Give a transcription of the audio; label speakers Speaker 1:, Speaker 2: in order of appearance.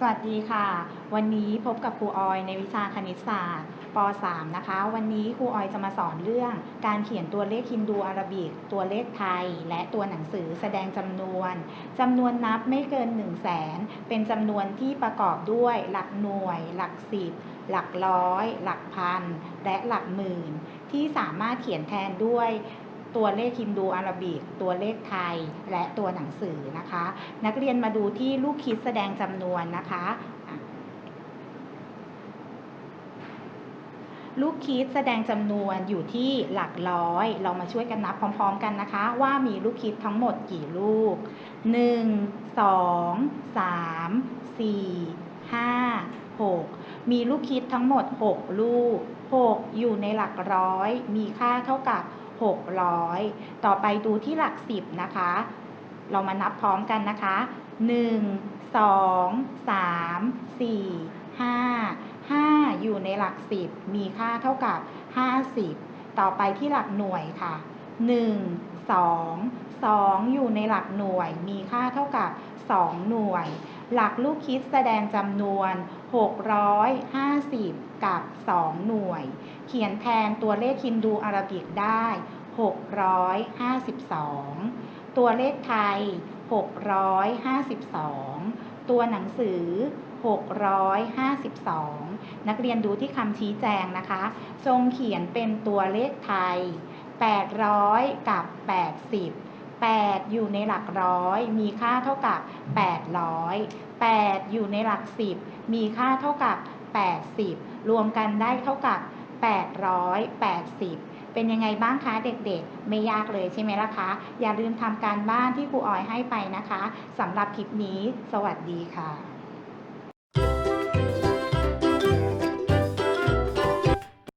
Speaker 1: สวัสดีค่ะ วันนี้พบกับครูออยในวิชาคณิตศาสตร์ป .3 นะคะ วันนี้ครูออยจะมาสอนเรื่อง การเขียนตัวเลขฮินดูอาราบิก ตัวเลขไทย และตัวหนังสือแสดงจำนวนจำนวนนับไม่เกิน 1 0 0 0 0แสนเป็นจำนวนที่ประกอบด้วยหลักหน่วย หลักสิบ หลักร้อย หลักพัน และหลักหมื่น ที่สามารถเขียนแทนด้วย ตัวเลขฮินดูอาราบิก ตัวเลขไทย และตัวหนังสือนะคะ นักเรียนมาดูที่ลูกคิดแสดงจำนวนนะคะลูกคิดแสดงจำนวนอยู่ที่หลักร้อย เรามาช่วยกันนับพร้อม ๆ กันนะคะ ว่ามีลูกคิดทั้งหมดกี่ลูก 1 2 3 4 5 6 มีลูกคิดทั้งหมด 6 ลูก 6 อยู่ในหลักร้อย มีค่าเท่ากับ 600 ต่อไปดูที่หลักสิบนะคะ เรามานับพร้อมกันนะคะ 1 2 3 4 5 5 อยู่ในหลักสิบมีค่าเท่ากับ 50 ต่อไปที่หลักหน่วยค่ะ 1 2 2 อยู่ในหลักหน่วย มีค่าเท่ากับ 2 หน่วย หลักลูกคิดแสดงจำนวน 650 กับ 2 หน่วย เขียนแทนตัวเลขฮินดูอาราบิกได้ 652 ตัวเลขไทย 652 ตัวหนังสือ 652 นักเรียนดูที่คำชี้แจงนะคะทรงเขียนเป็นตัวเลขไทย 800 กับ 80 8 อยู่ในหลักร้อย มีค่าเท่ากับ 800 8 อยู่ในหลักสิบมีค่าเท่ากับ 80 รวมกันได้เท่ากับ 880เป็นยังไงบ้างคะเด็กๆ ไม่ยากเลยใช่ไหมล่ะคะ อย่าลืมทำการบ้านที่ครูออยให้ไปนะคะสำหรับคลิปนี้ สวัสดีค่ะ